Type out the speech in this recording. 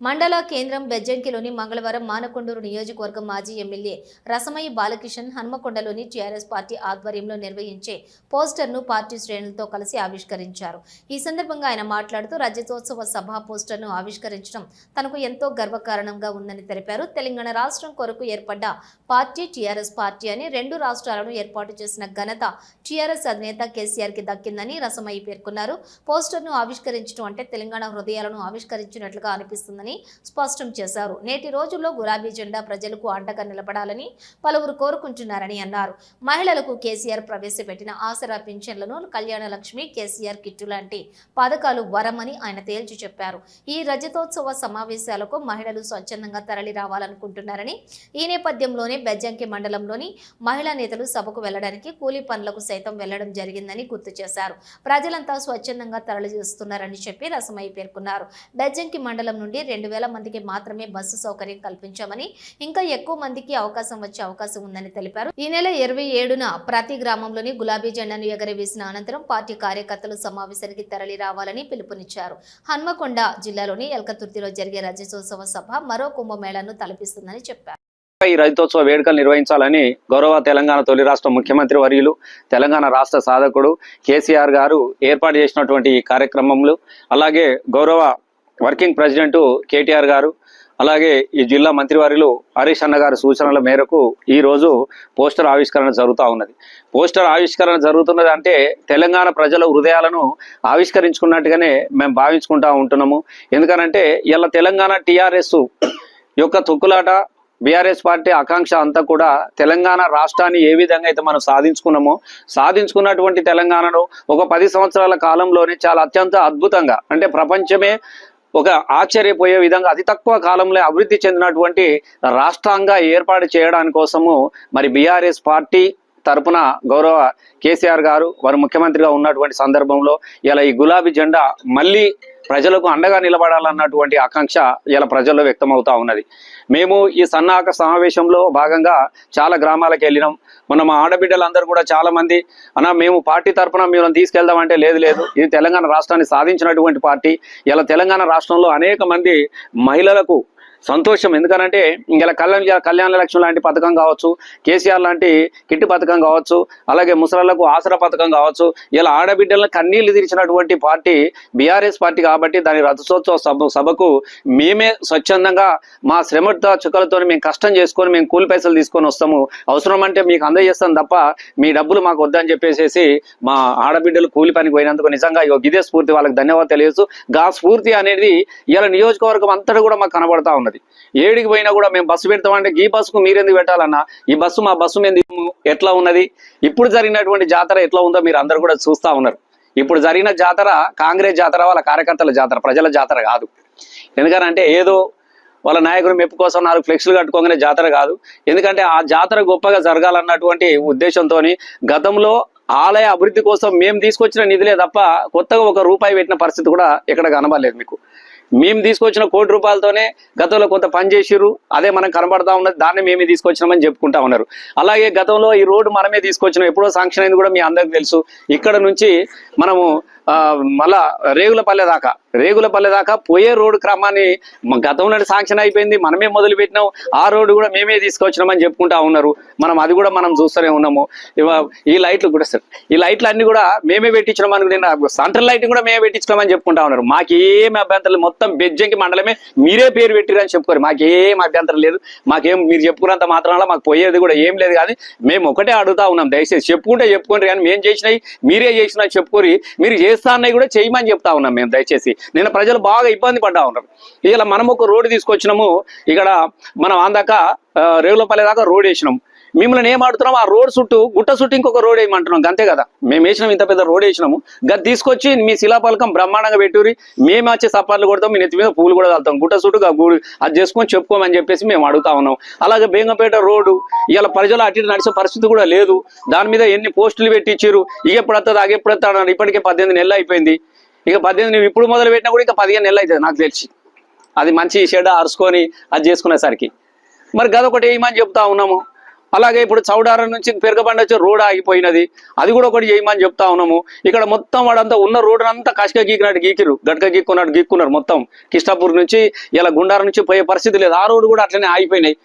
మండల కేంద్రం బెజ్జంకిలోని మంగళవారం మానకొండూరు నియోజకవర్గం మాజీ ఎమ్మెల్యే రసమయ్య బాలకిషన్ హన్మకొండలోని టీఆర్ఎస్ పార్టీ ఆధ్వర్యంలో నిర్వహించే పోస్టర్ను పార్టీ శ్రేణులతో కలిసి ఆవిష్కరించారు. ఈ సందర్భంగా ఆయన మాట్లాడుతూ రజతోత్సవ సభ పోస్టర్ను ఆవిష్కరించడం తనకు ఎంతో గర్వకారణంగా ఉందని తెలిపారు. తెలంగాణ రాష్ట్రం కొరకు ఏర్పడ్డ పార్టీ టీఆర్ఎస్ పార్టీ అని రెండు రాష్ట్రాలను ఏర్పాటు చేసిన ఘనత టీఆర్ఎస్ అధినేత కేసీఆర్కి దక్కిందని రసమయ్య పేర్కొన్నారు. పోస్టర్ను ఆవిష్కరించడం అంటే తెలంగాణ హృదయాలను ఆవిష్కరించినట్లుగా అనిపిస్తుందని స్పష్టం చేశారు. నేటి రోజుల్లో గులాబీ జెండా ప్రజలకు అండగా నిలబడాలని పలువురు కోరుకుంటున్నారని అన్నారు. మహిళలకు కేసీఆర్ ప్రవేశపెట్టిన ఆసరా పింఛన్లను కళ్యాణ లక్ష్మి కేసీఆర్ కిట్టు లాంటి పథకాలు వరమని ఆయన తేల్చి చెప్పారు. ఈ రజతోత్సవ సమావేశాలకు మహిళలు స్వచ్ఛందంగా తరలి రావాలనుకుంటున్నారని ఈ నేపథ్యంలోనే బెజ్జంకి మండలంలోని మహిళా నేతలు సభకు వెళ్ళడానికి కూలీ పనులకు సైతం వెళ్ళడం జరిగిందని గుర్తు చేశారు. ప్రజలంతా స్వచ్ఛందంగా తరలి చేస్తున్నారని చెప్పి రసమయ్య పేర్కొన్నారు. బెజ్జంకి మండలం నుండి రెండు వేల మందికి మాత్రమే బస్సు సౌకర్యం కల్పించామని ఇంకా ఎక్కువ మందికి అవకాశం వచ్చే అవకాశం ఉందని తెలిపారు. ఈ నెల ఇరవై ఏడున ప్రతి గ్రామంలోని గులాబీ జెండాను ఎగరవేసిన అనంతరం పార్టీ కార్యకర్తలు సమావేశానికి తరలి రావాలని పిలుపునిచ్చారు. హన్మకొండ జిల్లాలోని ఎల్కతుర్తిలో జరిగే రజతోత్సవ సభ మరో కుంభమేళాను తలపిస్తుందని చెప్పారు. ఈ రైతోత్సవ వేడుకలు నిర్వహించాలని గౌరవ తెలంగాణ తొలి రాష్ట్ర ముఖ్యమంత్రి వర్యులు తెలంగాణ రాష్ట్ర సాధకుడు కేసీఆర్ గారు ఏర్పాటు చేసినటువంటి ఈ కార్యక్రమంలో అలాగే గౌరవ వర్కింగ్ ప్రెసిడెంట్ కేటీఆర్ గారు అలాగే ఈ జిల్లా మంత్రివారిలో హరీష్ అన్న గారి సూచనల మేరకు ఈ రోజు పోస్టర్ ఆవిష్కరణ జరుగుతూ ఉన్నది. పోస్టర్ ఆవిష్కరణ జరుగుతున్నది అంటే తెలంగాణ ప్రజల హృదయాలను ఆవిష్కరించుకున్నట్టుగానే మేము భావించుకుంటా ఉంటున్నాము. ఎందుకనంటే ఇలా తెలంగాణ టీఆర్ఎస్ యొక్క తొక్కులాట బీఆర్ఎస్ పార్టీ ఆకాంక్ష అంతా కూడా తెలంగాణ రాష్ట్రాన్ని ఏ విధంగా అయితే మనం సాధించుకున్నామో సాధించుకున్నటువంటి తెలంగాణను ఒక పది సంవత్సరాల కాలంలోనే చాలా అత్యంత అద్భుతంగా అంటే ప్రపంచమే ఒక ఆశ్చర్యపోయే విధంగా అతి తక్కువ కాలంలో అభివృద్ధి చెందినటువంటి రాష్ట్రంగా ఏర్పాటు చేయడానికి కోసము మరి బీఆర్ఎస్ పార్టీ తరపున గౌరవ కేసీఆర్ గారు వారు ముఖ్యమంత్రిగా ఉన్నటువంటి సందర్భంలో ఇలా ఈ గులాబీ జెండా మళ్ళీ ప్రజలకు అండగా నిలబడాలన్నటువంటి ఆకాంక్ష ఇలా ప్రజల్లో వ్యక్తమవుతా ఉన్నది. మేము ఈ సన్నాహక సమావేశంలో భాగంగా చాలా గ్రామాలకు వెళ్ళినాం. మన మా ఆడబిడ్డలందరూ కూడా చాలా మంది అన్న మేము పార్టీ తరపున మేము తీసుకెళ్దామంటే లేదు లేదు. ఇది తెలంగాణ రాష్ట్రాన్ని సాధించినటువంటి పార్టీ. ఇలా తెలంగాణ రాష్ట్రంలో అనేక మంది మహిళలకు సంతోషం. ఎందుకనంటే ఇలా కళ్యాణ కళ్యాణ లక్ష్యం లాంటి పథకం కావచ్చు కేసీఆర్ లాంటి కిట్టి పథకం కావచ్చు అలాగే ముసలాళ్ళకు ఆసరా పథకం కావచ్చు ఇలా ఆడబిడ్డలను కన్నీళ్ళు తీర్చినటువంటి పార్టీ బీఆర్ఎస్ పార్టీ కాబట్టి దాని రథోత్సవ సభ సభకు మేమే స్వచ్ఛందంగా మా శ్రమతో చుక్కలతో మేము కష్టం చేసుకొని మేము కూలి పైసలు తీసుకొని వస్తాము. అవసరం అంటే మీకు అందజేస్తాం తప్ప మీ డబ్బులు మాకు వద్దని చెప్పేసి మా ఆడబిడ్డలు కూలి పనికి పోయినందుకు నిజంగా ఇదే స్ఫూర్తి. వాళ్ళకి ధన్యవాదాలు తెలియదు గా స్ఫూర్తి అనేది ఇలా నియోజకవర్గం అంతటా కూడా మాకు కనబడతా ఉన్నది. ఏడికి పోయినా కూడా మేము బస్సు పెడతామంటే ఈ బస్సుకు మీరెందుకు పెట్టాలన్నా? ఈ బస్సు మా బస్సు మీద ఎట్లా ఉన్నది? ఇప్పుడు జరిగినటువంటి జాతర ఎట్లా ఉందో మీరు అందరు కూడా చూస్తా ఉన్నారు. ఇప్పుడు జరిగిన జాతర కాంగ్రెస్ జాతర వాళ్ళ కార్యకర్తల జాతర ప్రజల జాతర కాదు. ఎందుకనంటే ఏదో వాళ్ళ నాయకుడు మెప్పు కోసం నాలుగు ఫ్లెక్స్లు కట్టుకోగానే జాతర కాదు. ఎందుకంటే ఆ జాతర గొప్పగా జరగాలన్నటువంటి ఉద్దేశంతో గతంలో ఆలయ అభివృద్ధి కోసం మేము తీసుకొచ్చిన నిధులే తప్ప కొత్తగా ఒక రూపాయి పెట్టిన పరిస్థితి కూడా ఎక్కడ కనబడలేదు మీకు. మేము తీసుకొచ్చిన కోటి రూపాయలతోనే గతంలో కొంత పని చేసిర్రు అదే మనం కనబడతా ఉన్నది దాన్ని మేమే తీసుకొచ్చినామని చెప్పుకుంటా ఉన్నారు. అలాగే గతంలో ఈ రోడ్డు మనమే తీసుకొచ్చినాం ఎప్పుడో శాంక్షన్ అయింది కూడా మీ అందరికి తెలుసు. ఇక్కడ నుంచి మనము మళ్ళా రేగులపల్లె దాకా. రేగులపల్లె దాకా పోయే రోడ్డు క్రమాన్ని గతంలో శాంక్షన్ అయిపోయింది. మనమే మొదలు పెట్టినాం ఆ రోడ్డు కూడా మేమే తీసుకొచ్చినామని చెప్పుకుంటా ఉన్నారు. మనం అది కూడా మనం చూస్తూనే ఉన్నాము. ఈ లైట్లు కూడా సార్ ఈ లైట్లు అన్ని కూడా మేమే పెట్టించినాం అనుకుంటే సెంట్రల్ లైట్ కూడా మేమే పెట్టించుకోమని చెప్పుకుంటా ఉన్నారు. మాకేం అభ్యంతరం మొత్తం బెజ్జంకి మండలమే. మీరే పేరు పెట్టిరని చెప్పుకోరు. మాకేం అభ్యంతరం లేదు. మాకేం మీరు చెప్పుకున్నంత మాత్రాన మాకు పోయేది కూడా ఏం లేదు కానీ మేము ఒకటే అడుగుతా ఉన్నాం. దయచేసి చెప్పుకుంటే చెప్పుకోండి కానీ మేము చేసినాయి మీరే చేసినా చెప్పుకోరి మీరు చేస్తా అన్నవి కూడా చేయమని చెప్తా ఉన్నాం మేము దయచేసి. నిన్న ప్రజలు బాగా ఇబ్బంది పడ్డా ఉన్నారు. ఇలా మనం ఒక రోడ్డు తీసుకొచ్చినాము. ఇక్కడ మనం అందాక రేగులపల్లి దాకా రోడ్ వేసినాం. మిమ్మల్ని ఏమాడుతున్నాం ఆ రోడ్ చుట్టూ గుట్ట చుట్టూ ఇంకొక రోడ్ వేయమంటున్నాం. అంతే కదా? మేము వేసినాం ఇంత పెద్ద రోడ్ వేసినాము. గది తీసుకొచ్చి మీ శిలాపలకం బ్రహ్మాండంగా పెట్టుకుని మేము వచ్చే సపాట్లు కొడతాం మీ నెత్తి మీద పూలు కూడా వెళ్తాం గుట్ట చుట్టూ అది చేసుకొని చెప్పుకోమని చెప్పేసి మేము అడుగుతా ఉన్నాం. అలాగే బేగంపేట రోడ్డు ఇలా ప్రజలు అటు ఇటు నడిచే పరిస్థితి కూడా లేదు. దాని మీద ఎన్ని పోస్టులు పెట్టించారు ఇక ఎప్పుడు వస్తుంది ఆగ ఎప్పుడు వస్తుంది ఇప్పటికే పద్దెనిమిది నెలలు అయిపోయింది. ఇక పద్దెనిమిది నువ్వు ఇప్పుడు మొదలు పెట్టినా కూడా ఇక పదిహేను నెలలు అవుతుంది నాకు తెలిసి. అది మంచి షెడ్ అరుచుకొని అది చేసుకునేసరికి. మరి గదొకటి ఏమని చెప్తా ఉన్నాము. అలాగే ఇప్పుడు చౌడార నుంచి పెరగబండ వచ్చి రోడ్ ఆగిపోయినది. అది కూడా ఒకటి చేయమని చెప్తా ఉన్నాము. ఇక్కడ మొత్తం వాడంతా ఉన్న రోడ్ అంతా కష్క గీకినట్టు గీకిరు గట్క గీక్కున్నట్టు గీక్కున్నారు మొత్తం. కిష్టాపూర్ నుంచి ఇలా గుండారం నుంచి పోయే పరిస్థితి లేదు. ఆ రోడ్డు కూడా అట్లనే ఆగిపోయినాయి.